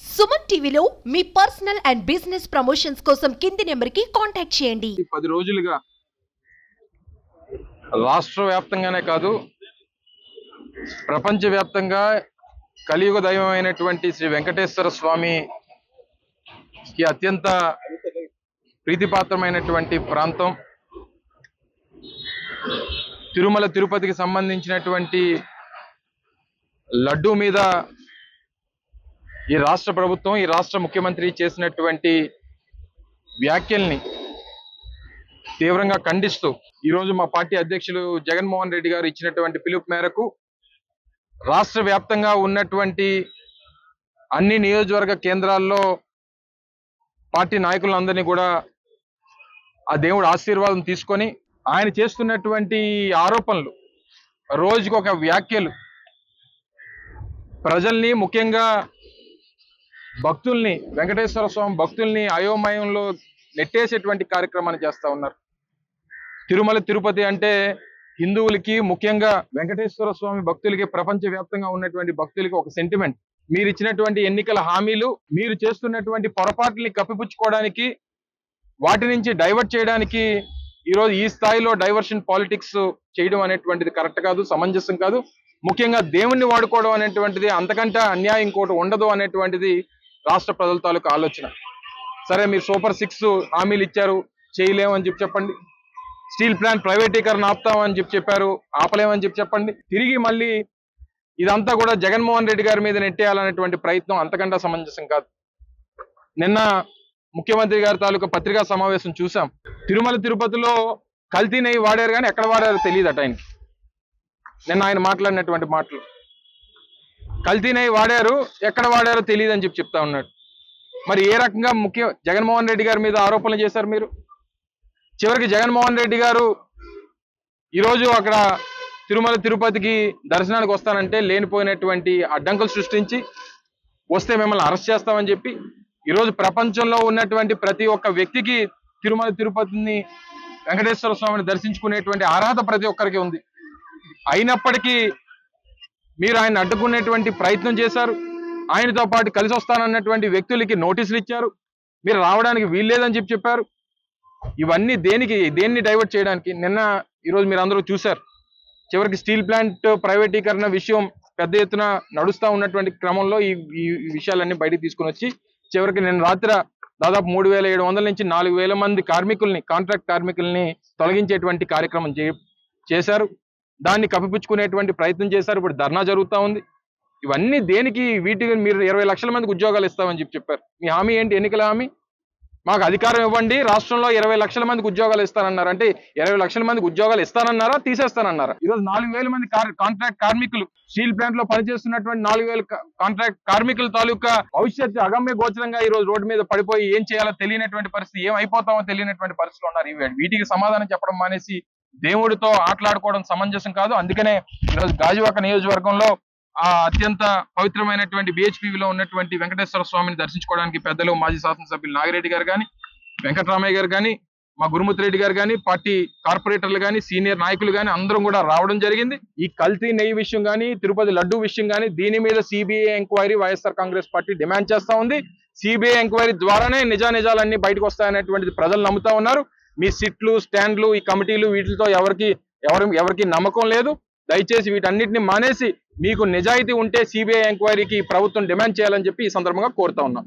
సుమన్ టీవీలో మీ personal and business promotions కోసం కింది నెంబర్కి కాంటాక్ట్ చేయండి. పది రోజులుగా రాష్ట్ర వ్యాప్తంగానే కాదు ప్రపంచ వ్యాప్తంగా కలియుగ దైవమైనటువంటి శ్రీ వెంకటేశ్వర స్వామికి అత్యంత ప్రీతిపాత్రమైనటువంటి ప్రాంతం. తిరుమల తిరుపతికి సంబంధించినటువంటి లడ్డు మీద ఈ రాష్ట్ర ప్రభుత్వం ఈ రాష్ట్ర ముఖ్యమంత్రి చేసినటువంటి వ్యాఖ్యల్ని తీవ్రంగా ఖండిస్తూ ఈరోజు మా పార్టీ అధ్యక్షులు జగన్మోహన్ రెడ్డి గారు ఇచ్చినటువంటి పిలుపు మేరకు రాష్ట్ర వ్యాప్తంగా ఉన్నటువంటి అన్ని నియోజకవర్గ కేంద్రాల్లో పార్టీ నాయకులందరినీ కూడా ఆ దేవుడు ఆశీర్వాదం తీసుకొని ఆయన చేస్తున్నటువంటి ఆరోపణలు రోజుకు ఒక వ్యాఖ్యలు ప్రజల్ని ముఖ్యంగా భక్తుల్ని వెంకటేశ్వర స్వామి భక్తుల్ని అయోమయంలో నెట్టేసేటువంటి కార్యక్రమాన్ని చేస్తా ఉన్నారు. తిరుమల తిరుపతి అంటే హిందువులకి ముఖ్యంగా వెంకటేశ్వర స్వామి భక్తులకి ప్రపంచ వ్యాప్తంగా ఉన్నటువంటి భక్తులకి ఒక సెంటిమెంట్ మీరు ఇచ్చినటువంటి ఎన్నికల హామీలు మీరు చేస్తున్నటువంటి పొరపాట్లని కప్పిపుచ్చుకోవడానికి వాటి నుంచి డైవర్ట్ చేయడానికి ఈరోజు ఈ స్థాయిలో డైవర్షన్ పాలిటిక్స్ చేయడం అనేటువంటిది కరెక్ట్ కాదు సమంజసం కాదు. ముఖ్యంగా దేవుణ్ణి వాడుకోవడం అనేటువంటిది అంతకంటే అన్యాయం ఇంకోటి ఉండదు అనేటువంటిది రాష్ట్ర ప్రజల తాలూకు ఆలోచన. సరే మీరు సూపర్ సిక్స్ హామీలు ఇచ్చారు చేయలేమని చెప్పి చెప్పండి. స్టీల్ ప్లాంట్ ప్రైవేటీకరణ ఆపుతామని చెప్పి చెప్పారు ఆపలేమని చెప్పి చెప్పండి. తిరిగి మళ్ళీ ఇదంతా కూడా జగన్మోహన్ రెడ్డి గారి మీద నెట్టేయాలనేటువంటి ప్రయత్నం అంతకంటే సమంజసం కాదు. నిన్న ముఖ్యమంత్రి గారి తాలూకా పత్రికా సమావేశం చూసాం. తిరుమల తిరుపతిలో కల్తీ నెయ్యి వాడారు కానీ ఎక్కడ వాడారో తెలియదట ఆయనకి. నిన్న ఆయన మాట్లాడినటువంటి మాటలు. కల్తీనై వాడారు ఎక్కడ వాడారో తెలియదు అని చెప్పి చెప్తా ఉన్నాడు. మరి ఏ రకంగా ముఖ్య జగన్మోహన్ రెడ్డి గారి మీద ఆరోపణలు చేశారు మీరు? చివరికి జగన్మోహన్ రెడ్డి గారు ఈరోజు అక్కడ తిరుమల తిరుపతికి దర్శనానికి వస్తానంటే లేనిపోయినటువంటి అడ్డంకులు సృష్టించి వస్తే మిమ్మల్ని అరెస్ట్ చేస్తామని చెప్పి ఈరోజు ప్రపంచంలో ఉన్నటువంటి ప్రతి ఒక్క వ్యక్తికి తిరుమల తిరుపతిని వెంకటేశ్వర స్వామిని దర్శించుకునేటువంటి అర్హత ప్రతి ఒక్కరికి ఉంది. అయినప్పటికీ మీరు ఆయన అడ్డుకునేటువంటి ప్రయత్నం చేశారు. ఆయనతో పాటు కలిసి వస్తానన్నటువంటి వ్యక్తులకి నోటీసులు ఇచ్చారు. మీరు రావడానికి వీల్లేదని చెప్పి చెప్పారు. ఇవన్నీ దేనికి దేన్ని డైవర్ట్ చేయడానికి? నిన్న ఈరోజు మీరు అందరూ చూశారు. చివరికి స్టీల్ ప్లాంట్ ప్రైవేటీకరణ విషయం పెద్ద ఎత్తున నడుస్తూ ఉన్నటువంటి క్రమంలో ఈ ఈ విషయాలన్నీ బయటికి తీసుకుని వచ్చి చివరికి నిన్న రాత్రి దాదాపు మూడు వేల ఏడు వందల నుంచి నాలుగు వేల మంది కార్మికుల్ని కాంట్రాక్ట్ కార్మికుల్ని తొలగించేటువంటి కార్యక్రమం చే చేశారు. దాన్ని కప్పిపుచ్చుకునేటువంటి ప్రయత్నం చేశారు. ఇప్పుడు ధర్నా జరుగుతూ ఉంది. ఇవన్నీ దేనికి? వీటికి మీరు ఇరవై లక్షల మందికి ఉద్యోగాలు ఇస్తామని చెప్పి చెప్పారు. మీ హామీ ఏంటి? ఎన్నికల హామీ? మాకు అధికారం ఇవ్వండి. రాష్ట్రంలో ఇరవై లక్షల మందికి ఉద్యోగాలు ఇస్తానన్నారు. అంటే ఇరవై లక్షల మందికి ఉద్యోగాలు ఇస్తానన్నారా? తీసేస్తానన్నారా? ఈరోజు నాలుగు వేల మంది కాంట్రాక్ట్ కార్మికులు స్టీల్ ప్లాంట్లో పనిచేస్తున్నటువంటి నాలుగు వేల కాంట్రాక్ట్ కార్మికుల తాలూకా భవిష్యత్తు అగమ్య గోచరంగా ఈ రోజు రోడ్డు మీద పడిపోయి ఏం చేయాలో తెలియనటువంటి పరిస్థితి ఏం అయిపోతామో తెలియనటువంటి పరిస్థితులు ఉన్నారు. వీటికి సమాధానం చెప్పడం మానేసి దేవుడితో ఆటలాడుకోవడం సమంజసం కాదు. అందుకనే ఈరోజు గాజువాక నియోజకవర్గంలో ఆ అత్యంత పవిత్రమైనటువంటి బిహెచ్పిలో ఉన్నటువంటి వెంకటేశ్వర స్వామిని దర్శించుకోవడానికి పెద్దలు మాజీ శాసనసభ్యులు నాగిరెడ్డి గారు కానీ వెంకటరామయ్య గారు కానీ మా గురుమూర్తి రెడ్డి గారు కానీ పార్టీ కార్పొరేటర్లు కానీ సీనియర్ నాయకులు కానీ అందరం కూడా రావడం జరిగింది. ఈ కల్తీ నెయ్యి విషయం కానీ తిరుపతి లడ్డు విషయం కానీ దీని మీద CBI enquiry YSR Congress party demand చేస్తా ఉంది. సిబిఐ ఎంక్వైరీ ద్వారానే నిజానిజాలన్నీ బయటకు వస్తాయనేటువంటిది ప్రజలు నమ్ముతా ఉన్నారు. మీ సిట్లు స్టాండ్లు ఈ కమిటీలు వీటితో ఎవరికి ఎవరి ఎవరికి నమ్మకం లేదు. దయచేసి వీటన్నిటిని మానేసి మీకు నిజాయితీ ఉంటే సిబిఐ ఎంక్వైరీకి ప్రభుత్వం డిమాండ్ చేయాలని చెప్పి ఈ సందర్భంగా కోరుతా ఉన్నాం.